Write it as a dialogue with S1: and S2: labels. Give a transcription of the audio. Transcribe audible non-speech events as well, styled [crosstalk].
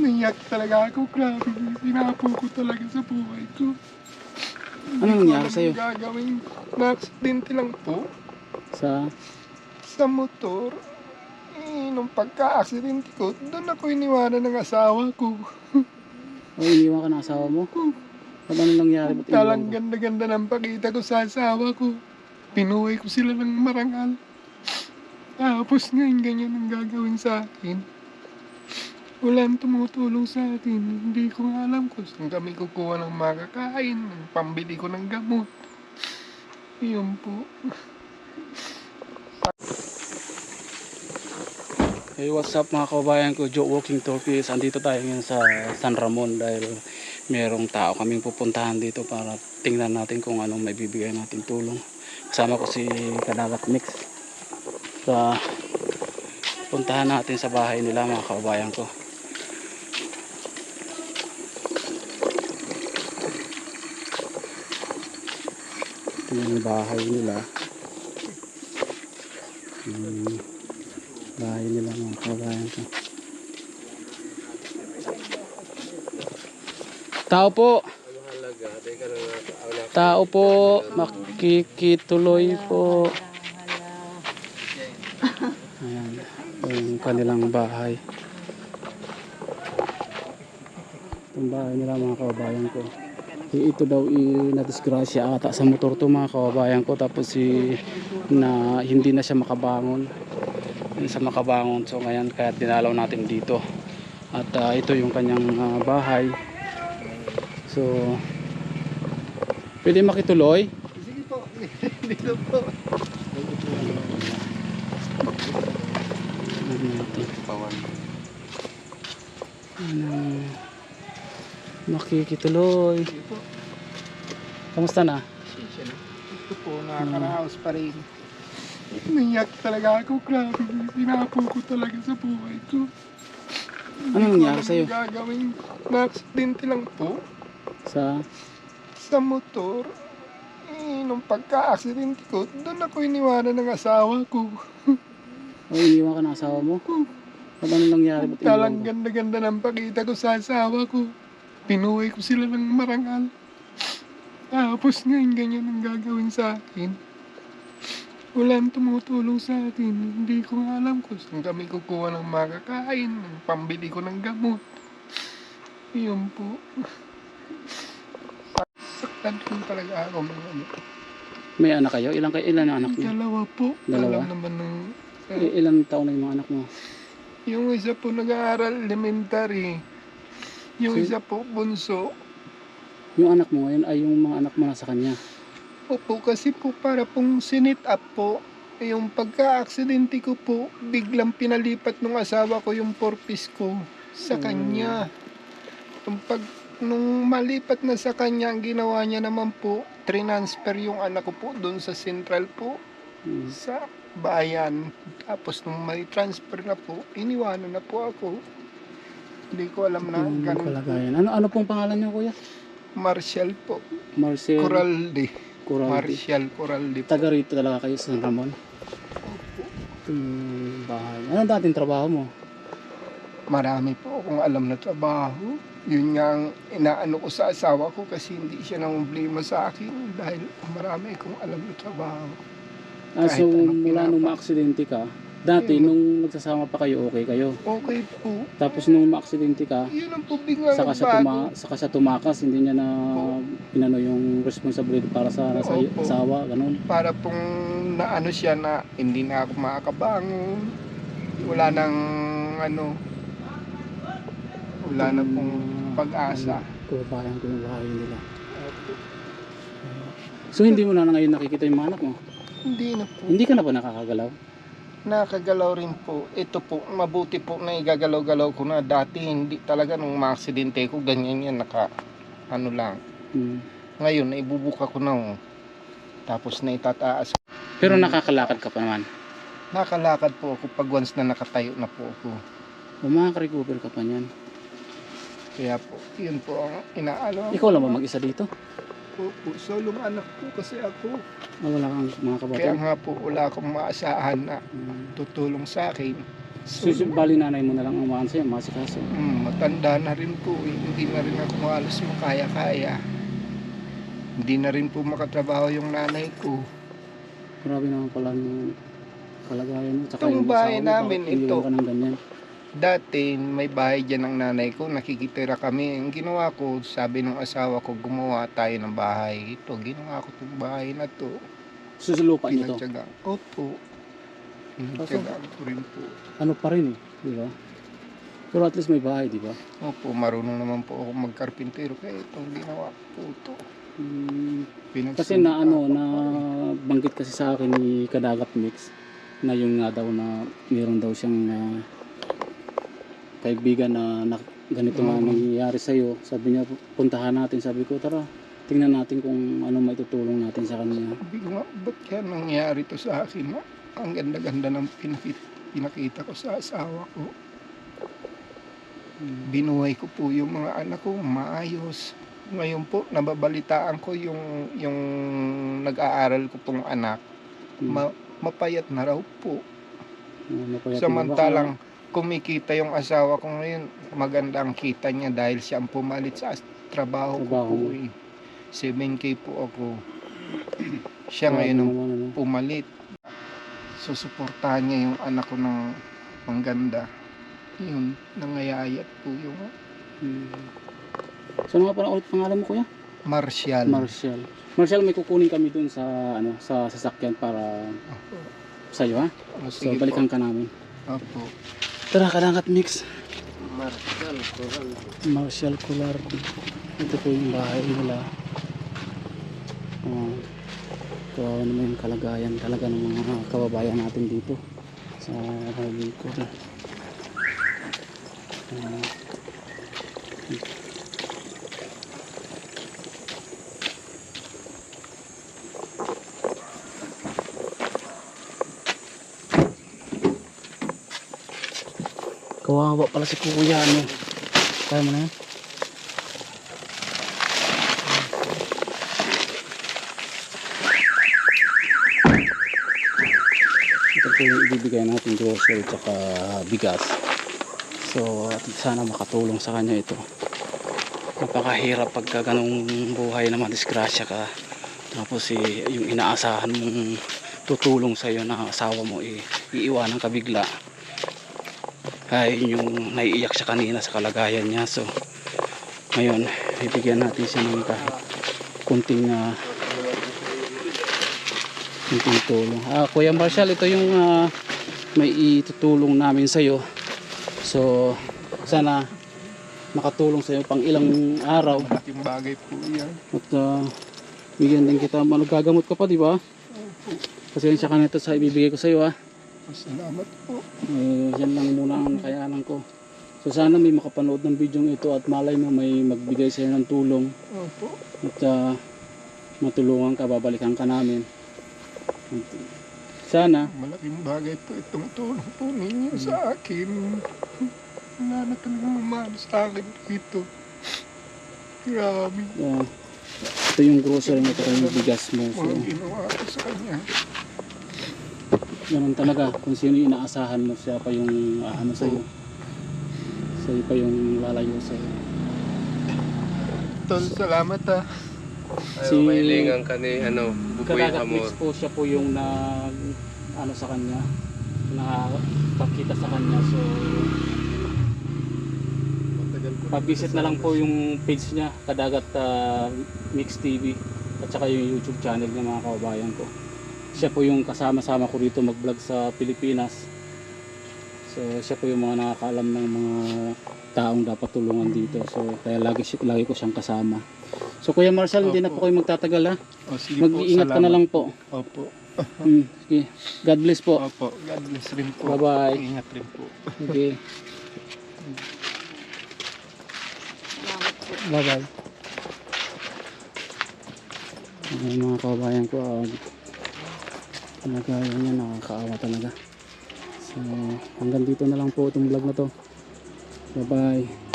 S1: Naiyak talaga ako. Grabe. Sinapo ko talaga sa buhay ko.
S2: Ano nangyari sa'yo?
S1: Hindi ko alam gagawin. Na-accidente lang po.
S2: Sa...
S1: Sa motor. Eh, nung pagka-accidente ko, doon ako iniwanan ng asawa ko. [laughs]
S2: O, iniwan ka ng asawa mo? Ba't ano nangyari? Ba't iniwan
S1: Talang
S2: ka?
S1: ganda-ganda ng pakita ko sa asawa ko. Pinuhay ko sila ng marangal. Tapos ngayon ganyan ang gagawin sa akin. Walang tumutulong sa akin. Hindi ko nga alam kung saan kami kukuha ng makakain, ng pambili ko ng gamot. Yun po.
S2: Hey, what's up mga kababayan ko, Joe Walking Torpees. Andito tayo ngayon sa San Ramon dahil merong tao kaming pupuntahan dito para tingnan natin kung anong may bibigay natin tulong. Kasama ko si Kadagat Mix. Sa puntahan natin sa bahay nila mga kababayan ko. Ito yung bahay nila. Hmm bahay nila mga kabayan ko. Tao po. Tao po. Makikituloy po. Ayan. Ito yung kanilang bahay. Itong bahay nila mga kababayan ko. Eh, Ito daw i nadisgrasya ata sa motor to mga kababayan ko. Tapos si na hindi na siya makabangon. Sa makabangon. So ngayon kaya dinalaw natin dito. At ah, ito yung kanyang ah, bahay. So pwede makituloy?
S1: Sige po. [laughs] Dito po.
S2: ano natin? Ano makikituloy
S1: Sige po.
S2: kamusta na
S1: Ito po, nakakaraos pa rin. Naiyak talaga ako. Grabe. Sinapo ko talaga sa buhay ko.
S2: Ano nangyari sa'yo?
S1: Hindi ko alam gagawin. Na-accidente lang po.
S2: sa
S1: Sa motor. Eh, nung pagka-accidente ko, doon ako iniwanan ng asawa ko.
S2: o iniwan ka ng asawa mo Ba't ano nangyari ba't iniwan
S1: Talang
S2: ka?
S1: ganda-ganda ng pakita ko sa asawa ko. Pinuhay ko sila ng marangal. Tapos ngayon ganyan ang gagawin sa akin. Walang tumutulong sa akin. Hindi ko nga alam kung saan kami kukuha ng makakain, ng pambili ko ng gamot. Yun po. Saktan ko talaga ako mga ano.
S2: may anak kayo ilang kayo ilan ang anak niyo
S1: Dalawa po.
S2: Dalawa?
S1: Alam naman ng...
S2: I- ilang taon na yung mga anak mo
S1: Yung isa po nag-aaral elementary. Yung
S2: Si-
S1: isa po bunso.
S2: yung anak mo ngayon ay yung mga anak mo nasa kanya
S1: Opo, kasi po para pong sinit up po. Yung pagka-aksidente ko po, biglang pinalipat ng asawa ko yung purpose ko sa
S2: Mm.
S1: kanya. Yung pag, nung malipat na sa kanya, ang ginawa niya naman po, transfer yung anak ko po doon sa central po,
S2: Hmm.
S1: sa bayan. Tapos nung may transfer na po, iniwanan na po ako. Hindi ko alam na
S2: Yung
S1: ganun.
S2: kalagayan. Ano ano pong pangalan niyo kuya?
S1: Marshall po.
S2: Marcel
S1: Coralde.
S2: Coraldi.
S1: Marshall Coralde po.
S2: Taga rito talaga kayo sa San Ramon. Ito yung bahay. Ano dating trabaho mo?
S1: Marami po akong alam na trabaho. Yun nga ang inaano ko sa asawa ko kasi hindi siya nang problema sa akin dahil marami akong alam na trabaho.
S2: Ah, so
S1: Kahit anong
S2: mula nung ma-aksidente ka, dati
S1: Yun.
S2: nung nagsasama pa kayo okay kayo.
S1: Okay po.
S2: Tapos nung ma-aksidente ka,
S1: Yun ang po biglang
S2: saka siya,
S1: nagbago.
S2: tuma saka siya tumakas, hindi niya na
S1: Oo.
S2: pinano yung responsibility para sa sa
S1: Opo.
S2: asawa, ganun.
S1: Para pong naano siya na hindi na ako makakabangon. Wala nang ano, wala na pong pag-asa.
S2: Kubayan ko yung bahay nila. So hindi mo na ngayon nakikita yung mga anak mo?
S1: Hindi na po.
S2: Hindi ka na ba nakakagalaw?
S1: Nakagalaw rin po. Ito po, mabuti po na igagalaw-galaw ko na. Dati hindi talaga nung ma-aksidente ko, ganyan yan, naka, ano lang.
S2: Hmm.
S1: Ngayon, naibubuka ko na. oh. Tapos na itataas.
S2: Pero nakakalakad ka pa naman.
S1: Nakalakad po ako pag once na nakatayo na po ako.
S2: O makaka-recover ka pa niyan.
S1: Kaya po, yun po ang inaalo.
S2: Ikaw lang ba mag-isa dito?
S1: Po, po. Solong anak po kasi ako.
S2: Ah, wala kang mga
S1: Kaya
S2: kabataan?
S1: nga po, wala akong maasahan na
S2: Hmm.
S1: tutulong sa akin.
S2: So, so, bali nanay mo na lang ang umaan sa'yo, masikaso.
S1: Mm, matanda na rin po. eh. Hindi na rin ako halos makaya-kaya. Hindi na rin po makatrabaho yung nanay ko.
S2: Grabe naman pala yung kalagayan mo. Tsaka
S1: Itong
S2: yung
S1: bahay
S2: asawa mo,
S1: namin,
S2: bakit
S1: ito.
S2: ka ng ganyan?
S1: Dati, may bahay dyan ng nanay ko. Nakikitira kami. Ang ginawa ko, sabi ng asawa ko, gumawa tayo ng bahay. Ito, ginawa ko itong bahay na to.
S2: Susulupa niyo to.
S1: Pinagtyaga. Opo. Pinagtyagaan ko rin po.
S2: Ano pa rin eh, di ba? Pero at least may bahay, di ba?
S1: Opo, marunong naman po ako magkarpintero. Kaya itong ginawa ko po ito.
S2: Hmm, kasi na ano, na banggit kasi sa akin ni Kadagat Mix na yung nga daw na meron daw siyang ah, kaibigan na, na ganito nga nangyayari sa'yo. Sabi niya, puntahan natin. Sabi ko, tara, tingnan natin kung ano maitutulong natin sa kanya.
S1: Sabi ko nga, ba't kaya nangyari to sa akin? ha? Ang ganda-ganda ng pinakita, pinakita ko sa asawa ko.
S2: Hmm.
S1: Binuhay ko po yung mga anak ko, maayos. Ngayon po, nababalitaan ko yung, yung nag-aaral ko pong anak.
S2: Hmm.
S1: Ma- mapayat na raw po.
S2: Ah, mapayat na
S1: Samantalang kumikita yung asawa ko ngayon, maganda ang kita niya dahil siya ang pumalit sa trabaho,
S2: Trabaho
S1: ko po eh. 7K po ako. [clears throat] siya ngayon ang
S2: ano.
S1: pumalit. Susuportahan niya yung anak ko ng pangganda. Yun, nangayayat po yung
S2: Hmm. So ano nga pala ulit pangalan mo kuya?
S1: Martial.
S2: Marshall. Marshall, may kukunin kami dun sa ano sa sasakyan para
S1: Opo.
S2: sa'yo ha.
S1: O,
S2: So balikan ka namin.
S1: po. Opo.
S2: Tara, kadangat mix.
S1: Martial, kurang.
S2: Marshall Colardi. Ito po yung bahay nila. Uh, ito naman yung kalagayan talaga ng mga kababayan natin dito sa Bicol. Uh, kawawa pala si kuya ano. Kaya mo na yan? ito po yung ibibigay natin grocery tsaka bigas so at sana makatulong sa kanya ito napakahirap pagka ganong buhay na madisgrasya ka tapos eh, yung inaasahan mong tutulong sa iyo na asawa mo eh, iiwanan ka bigla ay yung naiiyak siya kanina sa kalagayan niya. So ngayon bibigyan natin siya ng kahit kunting ah, kunting tulong. Ah, Kuya Marshall ito yung ah, may itutulong namin sa iyo so sana makatulong sa iyo pang ilang araw.
S1: Malaking bagay po yan.
S2: at uh, bigyan din kita. Magagamot ka pa di ba? Pasensya ka na ito sa ibibigay ko sa iyo ha
S1: Salamat po.
S2: eh, yan lang muna ang kayanan ko so sana may makapanood ng video ito at malay mo may magbigay sa iyo ng tulong
S1: Opo.
S2: at uh, matulungan ka babalikan ka namin sana
S1: Malaking bagay po itong tulong po ninyo sa akin. Wala na talagang umano sa akin dito. Grabe.
S2: uh, ito yung grocery mo ito yung bigas mo so,
S1: Walang ginawa ko sa kanya.
S2: Ganun talaga kung sino yung inaasahan mo siya pa yung uh, ano sa'yo. Sa'yo pa yung lalayo sa'yo.
S1: Tol, salamat ah.
S2: Si-
S3: Ayaw, mailingan ka ni ano,
S2: Kadagat
S3: Amor.
S2: mix po siya po yung nag ano sa kanya nakakita sa kanya. So pag-visit na lang po yung page niya Kadagat ah, Mix TV at saka yung YouTube channel ng mga kababayan ko siya po yung kasama-sama ko rito mag-vlog sa Pilipinas so siya po yung mga nakakaalam ng mga taong dapat tulungan dito so kaya lagi, lagi ko siyang kasama so Kuya Marshall hindi na po kayo magtatagal ha
S1: O, sige po,
S2: mag-iingat ka na lang po
S1: Opo.
S2: Hmm, sige. God bless po.
S1: Opo. God bless rin po.
S2: Bye-bye.
S1: Ingat rin po.
S2: Okay. Bye bye. Ay, mga kababayan ko, uh, talaga yun yan, nakakaawa talaga. So, hanggang dito na lang po itong vlog na to. Bye bye.